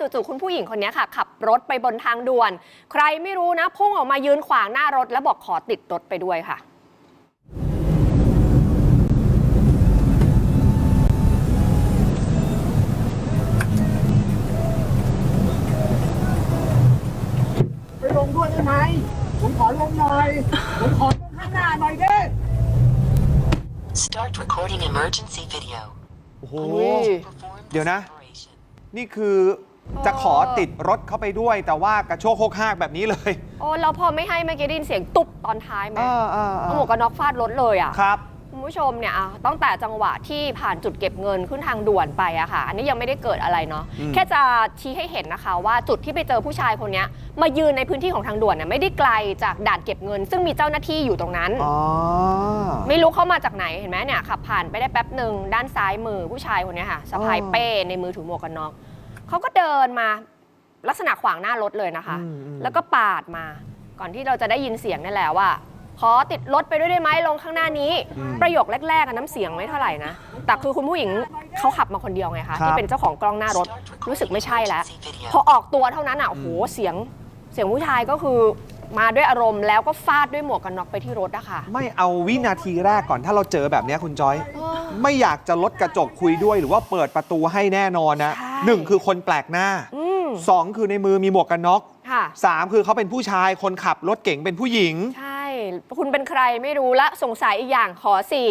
จู่ๆคุณผู้หญิงคนนี้ค่ะ ขับรถไปบนทางด่วน ใครไม่รู้นะพุ่งออกมายืนขวางหน้ารถ แล้วบอกขอติดรถไปด้วยค่ะไปลงด้วยได้ไหมผมขอลงหน่อยผมขอลงข้างหน้าหน่อยเด้ Start recording emergency video. โอ้โหอุ้ย Perform เดี๋ยวนะ separation. นี่คือ จะขอติดรถเข้าไปด้วย แต่ว่ากระโชกโคกหากแบบนี้เลย โอ้แล้วพอไม่ให้เมื่อกี้ได้ยินเสียงตุบตอนท้ายไหมอ่าอ่าเอาหมวกกันน็อกฟาดรถเลยอะ ครับ คุณผู้ชมเนี่ยอะตั้งแต่จังหวะที่ผ่านจุดเก็บเงินขึ้นทางด่วนไปอะค่ะ อันนี้ยังไม่ได้เกิดอะไรเนาะอืม แค่จะชี้ให้เห็นนะคะ ว่าจุดที่ไปเจอผู้ชายคนเนี้ยมายืนในพื้นที่ของทางด่วนเนี่ยไม่ได้ไกลจากด่านเก็บเงิน ซึ่งมีเจ้าหน้าที่อยู่ตรงนั้น อ๋อ ไม่รู้เข้ามาจากไหนเห็นไหมเนี่ยขับผ่านไปได้แป๊บหนึ่งด้านซ้ายมือผู้ชายคนเนี้ยค่ะสะพายอ๋อ เป้ในมือถือหมวกกันน็อก เขาก็เดินมาลักษณะขวางหน้ารถเลยนะคะ อืมอืม แล้วก็ปาดมา ก่อนที่เราจะได้ยินเสียงนี่แหละว่า ขอติดรถไปด้วยได้ไหมลงข้างหน้านี้อืมประโยคแรกๆอะน้ำเสียงไม่เท่าไหร่นะ แต่คือคุณผู้หญิงเขาขับมาคนเดียวไงคะครับ ที่เป็นเจ้าของกล้องหน้ารถ Start รู้สึกไม่ใช่แล้ว recording emergency พอ video. ออกตัวเท่านั้นอะโอ้โหเสียงเสียงผู้ชายก็คือมาด้วยอารมณ์แล้วก็ฟาดด้วยหมวกกันน็อกไปที่รถอะค่ะ ไม่เอาวินาทีแรกก่อนถ้าเราเจอแบบเนี้ยคุณจอย ไม่อยากจะลดกระจกคุยด้วยหรือว่าเปิดประตูให้แน่นอนนะ ใช่ หนึ่งคือคนแปลกหน้าอืมสองคือในมือมีหมวกกันน็อกค่ะสามคือเขาเป็นผู้ชายคนขับรถเก่งเป็นผู้หญิง ใช่ คุณเป็นใครไม่รู้และสงสัยอีกอย่างขอสี่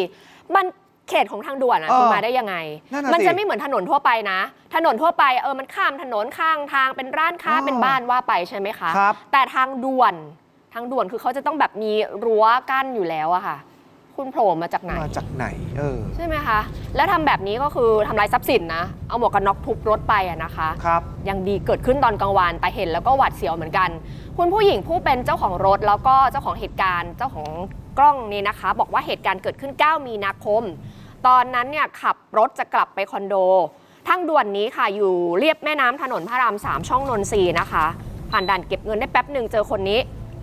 มันเขตของทางด่วนอะเออคุณมาได้ยังไงนั่นน่ะมันสิจะไม่เหมือนถนนทั่วไปนะ ถนนทั่วไปเออมันข้ามถนนข้างทางเป็นร้านค้าอ๋อเป็นบ้านว่าไปใช่ไหมคะครับแต่ทางด่วนทางด่วนคือเขาจะต้องแบบมีรั้วกั้นอยู่แล้วอะค่ะ คุณโผล่มาจากไหน มาจากไหน เออ ใช่ไหมคะ แล้วทำแบบนี้ก็คือทำลายทรัพย์สินนะ เอาหมวกกันน็อกทุบรถไปอะนะคะ ครับ ยังดีเกิดขึ้นตอนกลางวันแต่เห็นแล้วก็หวาดเสียวเหมือนกัน คุณผู้หญิงผู้เป็นเจ้าของรถแล้วก็เจ้าของเหตุการณ์เจ้าของกล้องนี้นะคะ บอกว่าเหตุการณ์เกิดขึ้น 9 มีนาคม ตอนนั้นเนี่ยขับรถจะกลับไปคอนโด ทางด่วนนี้ค่ะอยู่เรียบแม่น้ำถนนพระรามสามช่องนนทรีย์นะคะ ผ่านด่านเก็บเงินได้แป๊บหนึ่งเจอคนนี้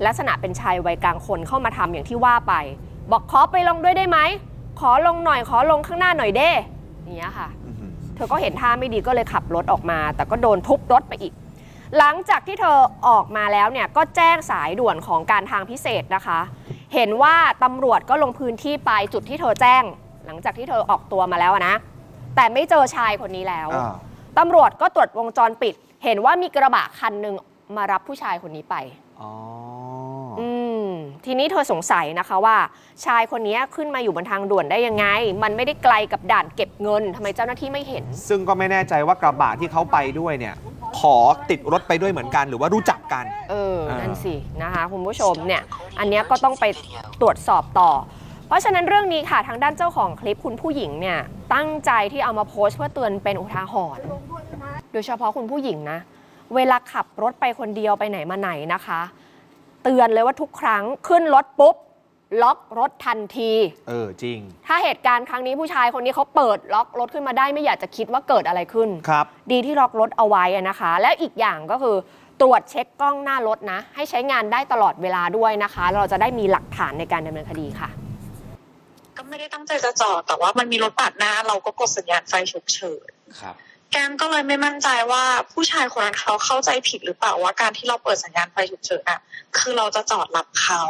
ลักษณะเป็นชายวัยกลางคนเข้ามาทำอย่างที่ว่าไป บอกขอไปลงด้วยได้ไหม ขอลงหน่อยขอลงข้างหน้าหน่อยเด้อย่างเงี้ยค่ะ อื้อหือเธอก็เห็นท่าไม่ดีก็เลยขับรถออกมา แต่ก็โดนทุบรถไปอีก หลังจากที่เธอออกมาแล้วเนี่ยก็แจ้งสายด่วนของการทางพิเศษนะคะ เห็นว่าตำรวจก็ลงพื้นที่ไปจุดที่เธอแจ้ง หลังจากที่เธอออกตัวมาแล้วอะนะ แต่ไม่เจอชายคนนี้แล้ว อ่าตำรวจก็ตรวจวงจรปิด เห็นว่ามีกระบะคันหนึ่งมารับผู้ชายคนนี้ไป อ๋ออืม ทีนี้เธอสงสัยนะคะว่า ชายคนนี้ขึ้นมาอยู่บนทางด่วนได้ยังไง มันไม่ได้ไกลกับด่านเก็บเงินทำไมเจ้าหน้าที่ไม่เห็น ซึ่งก็ไม่แน่ใจว่ากระบะที่เขาไปด้วยเนี่ยขอติดรถไปด้วยเหมือนกันหรือว่ารู้จักกัน เอออ่านั่นั่นสินะคะคุณผู้ชมเนี่ย อันเนี้ยก็ต้องไปตรวจสอบต่อ เพราะฉะนั้นเรื่องนี้ค่ะทางด้านเจ้าของคลิปคุณผู้หญิงเนี่ยตั้งใจที่เอามาโพสต์เพื่อเตือนเป็นอุทาหรณ์โดยเฉพาะคุณผู้หญิงนะ เวลาขับรถไปคนเดียวไปไหนมาไหนนะคะ เตือนเลยว่าทุกครั้งขึ้นรถปุ๊บ ล็อกรถทันที เออจริง ถ้าเหตุการณ์ครั้งนี้ผู้ชายคนนี้เขาเปิดล็อกรถขึ้นมาได้ไม่อยากจะคิดว่าเกิดอะไรขึ้น ครับ ดีที่ล็อกรถเอาไว้อะนะคะ และอีกอย่างก็คือตรวจเช็คกล้องหน้ารถนะ ให้ใช้งานได้ตลอดเวลาด้วยนะคะ เราจะได้มีหลักฐานในการดำเนินคดีค่ะ ก็ไม่ได้ตั้งใจจะจอดแต่ว่ามันมีรถปาดหน้า เราก็กดสัญญาณไฟฉุกเฉิน ครับ แกมก็เลยไม่มั่นใจว่าผู้ชายคนนั้นเขาเข้าใจผิดหรือเปล่าว่าการที่เราเปิดสัญญาณไฟฉุกเฉินอะ คือเราจะจอดรับเขา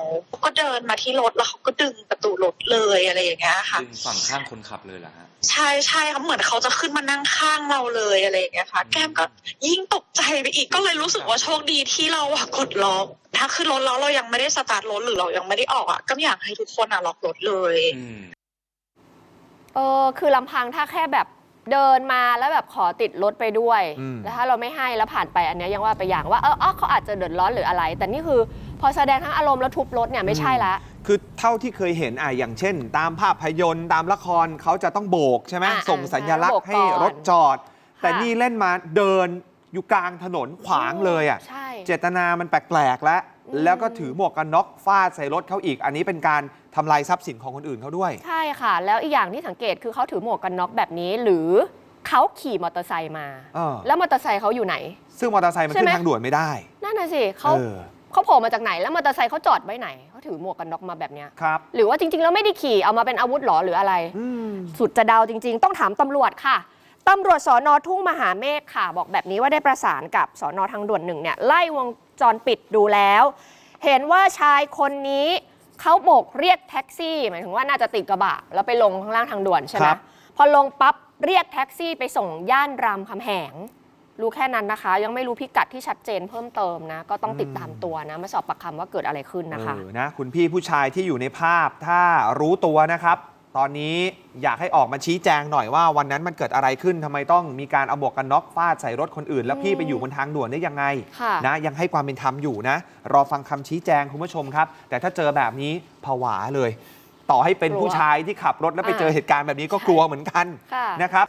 ก็เดินมาที่รถแล้วเขาก็ดึงประตูรถเลยอะไรอย่างเงี้ยค่ะดึงฝั่งข้างคนขับเลยเหรอฮะใช่ใช่ครับเหมือนเขาจะขึ้นมานั่งข้างเราเลยอะไรอย่างเงี้ยค่ะ แก้มก็ยิ่งตกใจไปอีกก็เลยรู้สึกว่าโชคดีที่เราอะกดล็อกถ้าขึ้นรถแล้วเรายังไม่ได้สตาร์ทรถหรือเรายังไม่ได้ออกอะก็อยากให้ทุกคนอะล็อกรถเลยอืมเออคือลำพังถ้าแค่แบบ เดินมาแล้วแบบขอติดรถไปด้วย อืม แล้วถ้าเราไม่ให้แล้วผ่านไปอันเนี้ยยังว่าไปอย่างว่าเอออ๋อเขาอาจจะเดือดร้อนหรืออะไร แต่นี่คือพอแสดงทั้งอารมณ์แล้วทุบรถเนี่ยไม่ใช่ละ คือเท่าที่เคยเห็นอะอย่างเช่น ตามภาพยนตร์ตามละครเขาจะต้องโบกใช่ไหมอ่าส่งสัญลักษโบณ์กให้ก่อนรถจอดแต่ค่ะนี่เล่นมาเดินอยู่กลางถนนขวางเลยอะ ใช่ เจตนามันแปลกๆแล้วอืม แล้วก็ถือหมวกกันน็อกฟาดใส่รถเขาอีก อันนี้เป็นการทำลายทรัพย์สินของคนอื่นเขาด้วย ใช่ค่ะ แล้วอีกอย่างที่สังเกตคือเขาถือหมวกกันน็อกแบบนี้ หรือเขาขี่มอเตอร์ไซค์มา เออ แล้วมอเตอร์ไซค์เขาอยู่ไหน ซึ่งมอเตอร์ไซค์มันใช่ขึ้ไหม นทางด่วนไม่ได้นั่นน่ะสิเขาเออเขาโผล่มาจากไหน แล้วมอเตอร์ไซค์เขาจอดไว้ไหนเขาถือหมวกกันน็อกมาแบบเนี้ยครับ หรือว่าจริง ๆ แล้วไม่ได้ขี่เอามาเป็นอาวุธหรอหรืออะไร อืม สุดจะเดาจริง ๆ ต้องถามตำรวจค่ะ ตำรวจสอนอทุ่งมหาเมฆค่ะ บอกแบบนี้ว่าได้ประสานกับสอนอทางด่วนหนึ่งเนี่ยไล่วง จรปิดดูแล้ว เห็นว่าชายคนนี้เขาโบกเรียกแท็กซี่หมายถึงว่าน่าจะติดกระบะ แล้วไปลงข้างล่างทางด่วนใช่ไหมครับ พอลงปั๊บเรียกแท็กซี่ไปส่งย่านรามคำแหง รู้แค่นั้นนะคะ ยังไม่รู้พิกัดที่ชัดเจนเพิ่มเติมนะ ก็ต้องติดตามตัวนะมาสอบปากคำว่าเกิดอะไรขึ้นนะคะ เออนะคุณพี่ผู้ชายที่อยู่ในภาพถ้ารู้ตัวนะครับ ตอนนี้อยากให้ออกมาชี้แจงหน่อยว่าวันนั้นมันเกิดอะไรขึ้นทำไมต้องมีการเอาหมวกกันน็อกฟาดใส่รถคนอื่น แล้วพี่ไปอยู่บนทางด่วนได้ยังไงค่ะนะยังให้ความเป็นธรรมอยู่นะ รอฟังคำชี้แจงคุณผู้ชมครับ แต่ถ้าเจอแบบนี้ผวาเลย ต่อให้เป็นกลัวผู้ชายที่ขับรถแล้วไปอ่าเจอเหตุการณ์แบบนี้ก็กลัวเหมือนกันค่ะ นะครับ